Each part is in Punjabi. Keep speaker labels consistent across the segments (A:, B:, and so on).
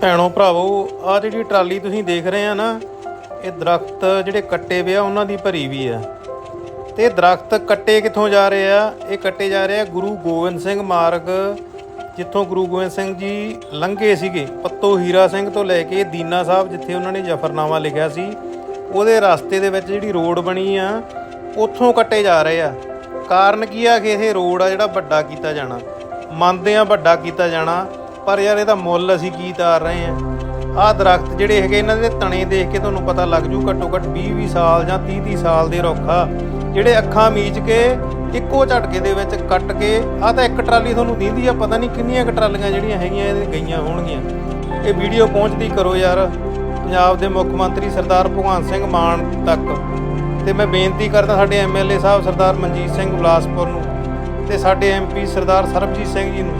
A: ਭੈਣੋ ਭਰਾਵੋ ਆ ਜਿਹੜੀ ਟਰਾਲੀ ਤੁਸੀਂ ਦੇਖ ਰਹੇ ਆ ਨਾ, ਇਹ ਦਰਖਤ ਜਿਹੜੇ ਕੱਟੇ ਪਏ ਆ, ਉਹਨਾਂ ਦੀ ਭਰੀ ਵੀ ਆ। ਤੇ ਇਹ ਦਰਖਤ ਕੱਟੇ ਕਿੱਥੋਂ ਜਾ ਰਹੇ ਆ? ਇਹ ਕੱਟੇ ਜਾ ਰਹੇ ਆ ਗੁਰੂ ਗੋਬਿੰਦ ਸਿੰਘ ਮਾਰਗ, ਜਿੱਥੋਂ ਗੁਰੂ ਗੋਬਿੰਦ ਸਿੰਘ ਜੀ ਲੰਘੇ ਸੀਗੇ, ਪੱਤੋ ਹੀਰਾ ਸਿੰਘ ਤੋਂ ਲੈ ਕੇ ਦੀਨਾ ਸਾਹਿਬ, ਜਿੱਥੇ ਉਹਨਾਂ ਨੇ ਜਫਰਨਾਮਾ ਲਿਖਿਆ ਸੀ। ਉਹਦੇ ਰਸਤੇ ਦੇ ਵਿੱਚ ਜਿਹੜੀ ਰੋਡ ਬਣੀ ਆ, ਉੱਥੋਂ ਕੱਟੇ ਜਾ ਰਹੇ ਆ। ਕਾਰਨ ਕੀ ਆ ਕਿ ਇਹ ਰੋਡ ਆ ਜਿਹੜਾ ਵੱਡਾ ਕੀਤਾ ਜਾਣਾ, ਮੰਨਦੇ ਆ ਵੱਡਾ ਕੀਤਾ ਜਾਣਾ ਪਰ ਯਾਰ ਇਹਦਾ ਮੁੱਲ ਅਸੀਂ ਕੀ ਤਾਰ ਰਹੇ ਆ ਆਹ ਦਰਖਤ ਜਿਹੜੇ ਹੈਗੇ ਇਹਨਾਂ ਦੇ ਤਣੇ ਦੇਖ ਕੇ ਤੁਹਾਨੂੰ ਪਤਾ ਲੱਗ ਜੂ ਘੱਟੋ ਘੱਟ 20 20 ਸਾਲ ਜਾਂ 30 30 ਸਾਲ ਦੇ ਰੁੱਖ ਜਿਹੜੇ ਅੱਖਾਂ ਮੀਚ ਕੇ ਇੱਕੋ ਝਟਕੇ ਦੇ ਵਿੱਚ ਕੱਟ ਕੇ, ਆਹ ਤਾਂ ਇੱਕ ਟਰਾਲੀ ਤੁਹਾਨੂੰ ਦੀਂਦੀ ਆ, ਪਤਾ ਨਹੀਂ ਕਿੰਨੀਆਂ ਕੁ ਟਰਾਲੀਆਂ ਜਿਹੜੀਆਂ ਹੈਗੀਆਂ, ਇਹਦੇ ਗਈਆਂ ਹੋਣਗੀਆਂ। ਇਹ ਵੀਡੀਓ ਪਹੁੰਚਦੀ ਕਰੋ ਯਾਰ, ਪੰਜਾਬ ਦੇ ਮੁੱਖ ਮੰਤਰੀ ਸਰਦਾਰ ਭਗਵੰਤ ਸਿੰਘ ਮਾਨ ਤੱਕ। ਤੇ ਮੈਂ ਬੇਨਤੀ ਕਰਦਾ ਸਾਡੇ ਐਮਐਲਏ ਸਾਹਿਬ ਸਰਦਾਰ ਮਨਜੀਤ ਸਿੰਘ ਬਲਾਸਪੁਰ ਨੂੰ ਤੇ ਸਾਡੇ ਐਮਪੀ ਸਰਦਾਰ ਸਰਬਜੀਤ ਸਿੰਘ ਜੀ ਨੂੰ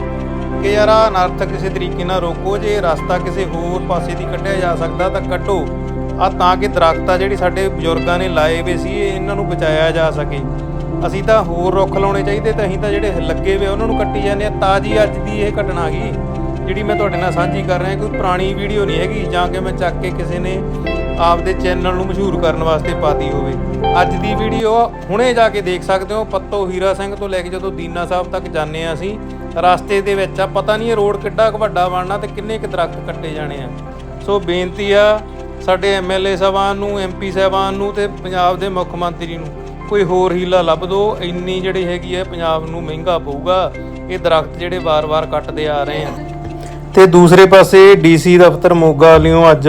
A: ਕਿ ਯਾਰ ਆਹ ਅਨਰਥ ਕਿਸੇ ਤਰੀਕੇ ਨਾਲ ਰੋਕੋ, ਜੇ ਰਸਤਾ ਕਿਸੇ ਹੋਰ ਪਾਸੇ ਦੀ ਕੱਢਿਆ ਜਾ ਸਕਦਾ ਤਾਂ ਕੱਢੋ ਆ ਤਾਂ ਕਿ ਦਰਖਤਾਂ ਜਿਹੜੀ ਸਾਡੇ ਬਜ਼ੁਰਗਾਂ ਨੇ ਲਾਏ ਵੇ ਸੀ ਇਹਨਾਂ ਨੂੰ ਬਚਾਇਆ ਜਾ ਸਕੇ। ਅਸੀਂ ਤਾਂ ਹੋਰ ਰੁੱਖ ਲਾਉਣੇ ਚਾਹੀਦੇ ਤਾਂ ਅਸੀਂ ਤਾਂ ਜਿਹੜੇ ਲੱਗੇ ਵੇ ਉਹਨਾਂ ਨੂੰ ਕੱਟੀ ਜਾਂਦੇ ਆ। ਤਾਜੀ ਅੱਜ ਦੀ ਇਹ ਘਟਨਾ ਹੈਗੀ, ਜਿਹੜੀ ਮੈਂ ਤੁਹਾਡੇ ਨਾਲ ਸਾਂਝੀ ਕਰ ਰਿਹਾ, ਕੋਈ ਪੁਰਾਣੀ ਵੀਡੀਓ ਨਹੀਂ ਹੈਗੀ, ਜਾਂ ਕਿ ਮੈਂ ਚੱਕ ਕੇ ਕਿਸੇ ਨੇ ਆਪਦੇ ਚੈਨਲ ਨੂੰ ਮਸ਼ਹੂਰ ਕਰਨ ਵਾਸਤੇ ਪਾਤੀ ਹੋਵੇ। ਅੱਜ ਦੀ ਵੀਡੀਓ ਹੁਣੇ ਜਾ ਕੇ ਦੇਖ ਸਕਦੇ ਹੋ, ਪੱਤੋ ਹੀਰਾ ਸਿੰਘ ਤੋਂ ਲੈ ਕੇ ਜਦੋਂ ਦੀਨਾ ਸਾਹਿਬ ਤੱਕ ਜਾਂਦੇ ਆ ਅਸੀਂ ਰਸਤੇ ਦੇ ਵਿੱਚ ਆ, ਪਤਾ ਨਹੀਂ ਇਹ ਰੋਡ ਕਿੱਡਾ ਕੁ ਵੱਡਾ ਬਣਨਾ ਤੇ ਕਿੰਨੇ ਕੁ ਦਰਖਤ ਕੱਟੇ ਜਾਣੇ ਆ। ਸੋ ਬੇਨਤੀ ਆ ਸਾਡੇ ਐਮਐਲਏ ਸਾਹਿਬਾਨ ਨੂੰ ਐਮਪੀ ਸਾਹਿਬਾਨ ਨੂੰ ਤੇ ਪੰਜਾਬ ਦੇ ਮੁੱਖ ਮੰਤਰੀ ਨੂੰ, ਕੋਈ ਹੋਰ ਹੀਲਾ ਲੱਭ ਦਿਓ ਇੰਨੀ ਜਿਹੜੀ ਹੈਗੀ ਹੈ ਪੰਜਾਬ ਨੂੰ ਮਹਿੰਗਾ ਪਊਗਾ, ਇਹ ਦਰਖਤ ਜਿਹੜੇ ਵਾਰ-ਵਾਰ ਕੱਟਦੇ ਆ ਰਹੇ ਆ। ਤੇ ਦੂਸਰੇ ਪਾਸੇ ਡੀਸੀ ਦਫ਼ਤਰ ਮੋਗਾ ਵਾਲਿਓ ਅੱਜ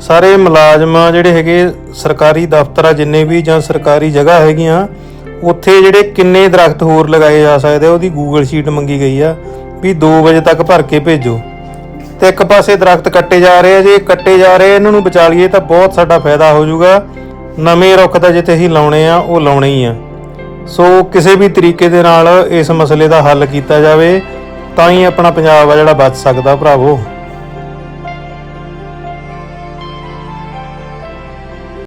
A: ਸਾਰੇ ਮੁਲਾਜ਼ਮਾਂ ਜਿਹੜੇ ਹੈਗੇ ਸਰਕਾਰੀ ਦਫ਼ਤਰ ਆ, ਜਿੰਨੇ ਵੀ ਜਾਂ ਸਰਕਾਰੀ ਜਗ੍ਹਾ ਹੈਗੀਆਂ ਉੱਥੇ ਜਿਹੜੇ ਕਿੰਨੇ ਦਰਖਤ ਹੋਰ ਲਗਾਏ ਜਾ ਸਕਦੇ ਆ ਉਹਦੀ ਗੂਗਲ ਸ਼ੀਟ ਮੰਗੀ ਗਈ ਆ ਵੀ 2 ਵਜੇ ਤੱਕ ਭਰ ਕੇ ਭੇਜੋ। ਤੇ ਇੱਕ ਪਾਸੇ ਦਰਖਤ ਕੱਟੇ ਜਾ ਰਹੇ ਆ ਜੇ ਕੱਟੇ ਜਾ ਰਹੇ ਆ, ਇਹਨਾਂ ਨੂੰ ਬਚਾ ਲਈਏ ਤਾਂ ਬਹੁਤ ਸਾਡਾ ਫਾਇਦਾ ਹੋ ਜਾਊਗਾ। ਨਵੇਂ ਰੁੱਖ ਤਾਂ ਜਿੱਥੇ ਅਸੀਂ ਲਾਉਣੇ ਆ ਉਹ ਲਾਉਣੇ ਹੀ ਆ। ਸੋ ਕਿਸੇ ਵੀ ਤਰੀਕੇ ਦੇ ਨਾਲ ਇਸ ਮਸਲੇ ਦਾ ਹੱਲ ਕੀਤਾ ਜਾਵੇ ਤਾਂ ਹੀ ਆਪਣਾ ਪੰਜਾਬ ਆ ਜਿਹੜਾ ਬਚ ਸਕਦਾ ਭਰਾਵੋ।